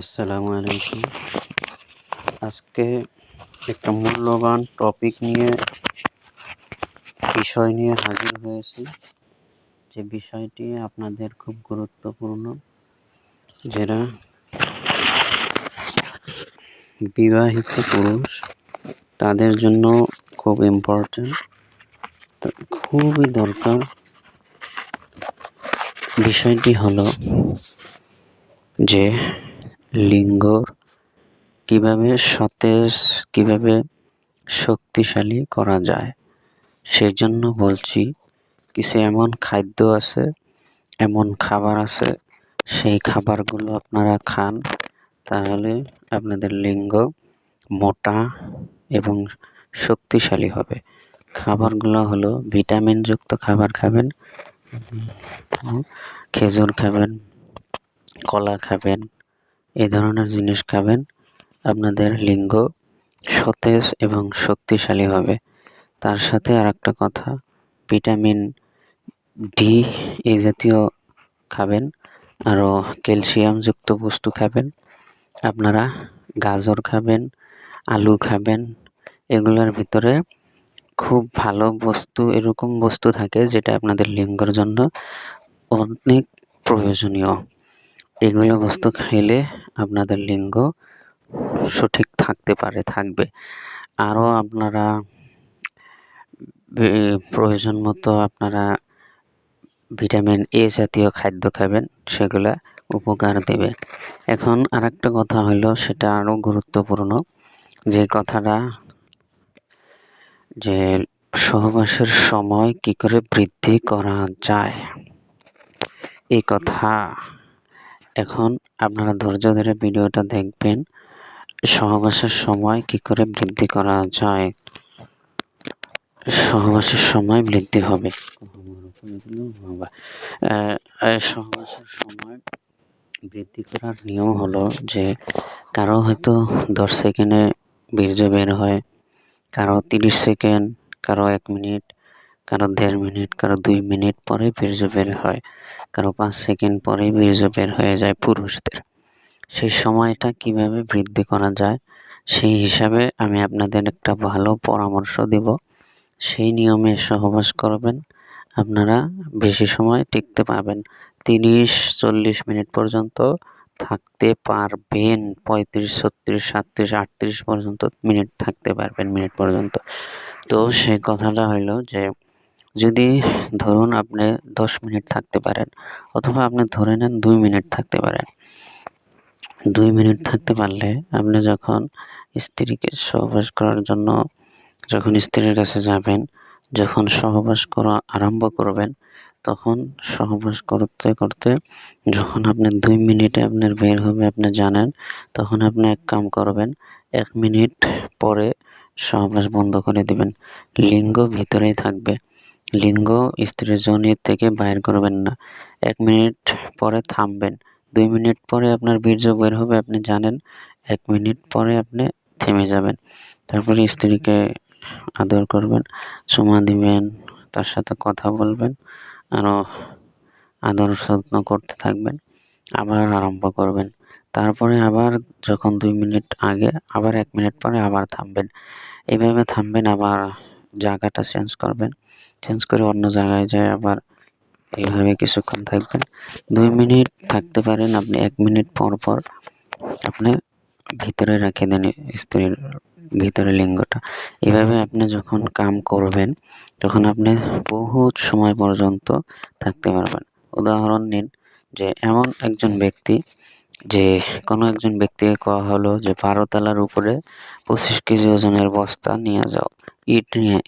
আসসালামু আলাইকুম। আজকে একটা মূল্যবান টপিক নিয়ে, বিষয় নিয়ে হাজির হয়েছি। যে বিষয়টি আপনাদের খুব গুরুত্বপূর্ণ যারা বিবাহিত পুরুষ তাদের জন্য খুব ইম্পর্টেন্ট খুবই দরকার। বিষয়টি হলো যে লিঙ্গর কীভাবে সতেজ, কীভাবে শক্তিশালী করা যায় সেই জন্য বলছি কিছু এমন খাদ্য আছে, এমন খাবার আছে, সেই খাবারগুলো আপনারা খান। তাহলে আপনাদের লিঙ্গ মোটা এবং শক্তিশালী হবে। খাবারগুলো হলো ভিটামিনযুক্ত খাবার খাবেন খেজুর খাবেন, কলা খাবেন এই ধরনের জিনিস খাবেন, আপনাদের লিঙ্গ সতেজ এবং শক্তিশালী হবে। তার সাথে আর একটা কথা, ভিটামিন ডি এই জাতীয় খাবেন, আরও ক্যালসিয়ামযুক্ত বস্তু খাবেন, আপনারা গাজর খাবেন, আলু খাবেন, এগুলোর ভিতরে খুব ভালো বস্তু, এরকম বস্তু থাকে যেটা আপনাদের লিঙ্গর জন্য অনেক প্রয়োজনীয়। এগুলো বস্তু খাইলে আপনাদের লিঙ্গ সঠিক থাকতে পারে, থাকবে। আরও আপনারা প্রয়োজন মতো আপনারা ভিটামিন এ জাতীয় খাদ্য খাবেন, সেগুলা উপকার দেবে। এখন আর একটা কথা হলো সেটা আরও গুরুত্বপূর্ণ। যে কথাটা, যে সহবাসের সময় কি করে বৃদ্ধি করা যায়, এই কথা এখন আপনারা ধৈর্য ধরে ভিডিওটা দেখবেন। সহবাসের সময় কি করে বৃদ্ধি করা যায়? সহবাসের সময় বৃদ্ধি হবে। সহবাসের সময় বৃদ্ধি করার নিয়ম হলো যে কারও হয়তো দশ সেকেন্ডে বীর্য বের হয়, কারও তিরিশ সেকেন্ড, কারও এক মিনিট কারও দেড় মিনিট, কারও দুই মিনিট পরে বীর্য বের হয়, কারও পাঁচ সেকেন্ড পরেই বীর্য বের হয়ে যায় পুরুষদের। সেই সময়টা কীভাবে বৃদ্ধি করা যায়, সেই হিসাবে আমি আপনাদের একটা ভালো পরামর্শ দিব। সেই নিয়মে সহবাস করবেন, আপনারা বেশি সময় টিকতে পারবেন। তিরিশ, চল্লিশ মিনিট পর্যন্ত থাকতে পারবেন, পঁয়ত্রিশ, ছত্রিশ, সাতত্রিশ, আটত্রিশ পর্যন্ত মিনিট থাকতে পারবেন, মিনিট পর্যন্ত। তো সে কথাটা হইল যে যদি ধরুন আপনি দশ মিনিট থাকতে পারেন অথবা আপনি ধরে নেন দুই মিনিট থাকতে পারেন। দুই মিনিট থাকতে পারলে আপনি যখন স্ত্রীকে সহবাস করার জন্য যখন স্ত্রীর কাছে যাবেন, যখন সহবাস করা আরম্ভ করবেন, তখন সহবাস করতে করতে যখন আপনি দুই মিনিটে আপনার বের হবে, আপনি জানেন, তখন আপনি এক কাম করবেন, এক মিনিট পরে সহবাস বন্ধ করে দিবেন। লিঙ্গ ভিতরেই থাকবে। লিঙ্গ স্ত্রীর জনির থেকে বাইর করবেন না। এক মিনিট পরে থামবেন। দুই মিনিট পরে আপনার বীর্য বের হবে, আপনি জানেন। এক মিনিট পরে আপনি থেমে যাবেন। তারপরে স্ত্রীকে আদর করবেন চুমা দিবেন, তার সাথে কথা বলবেন আরও আদর যত্ন করতে থাকবেন, আবার আরম্ভ করবেন। তারপরে আবার যখন দুই মিনিট আগে, আবার এক মিনিট পরে আবার থামবেন। এভাবে থামবেন, আবার জায়গাটা চেঞ্জ করবেন। চেঞ্জ করে অন্য জায়গায় যায় আবার এইভাবে কিছুক্ষণ থাকবেন। দুই মিনিট থাকতে পারেন, আপনি এক মিনিট পর পর আপনি ভিতরে রেখে দেন স্ত্রীর ভিতরে লিঙ্গটা। এভাবে আপনি যখন কাম করবেন, তখন আপনি বহুত সময় পর্যন্ত থাকতে পারবেন। উদাহরণ নিন যে এমন একজন ব্যক্তি, যে কোনো একজন ব্যক্তিকে কওয়া হলো যে বারো উপরে পঁচিশ কেজি ওজনের বস্তা নিয়ে যাও। ইট নিয়ে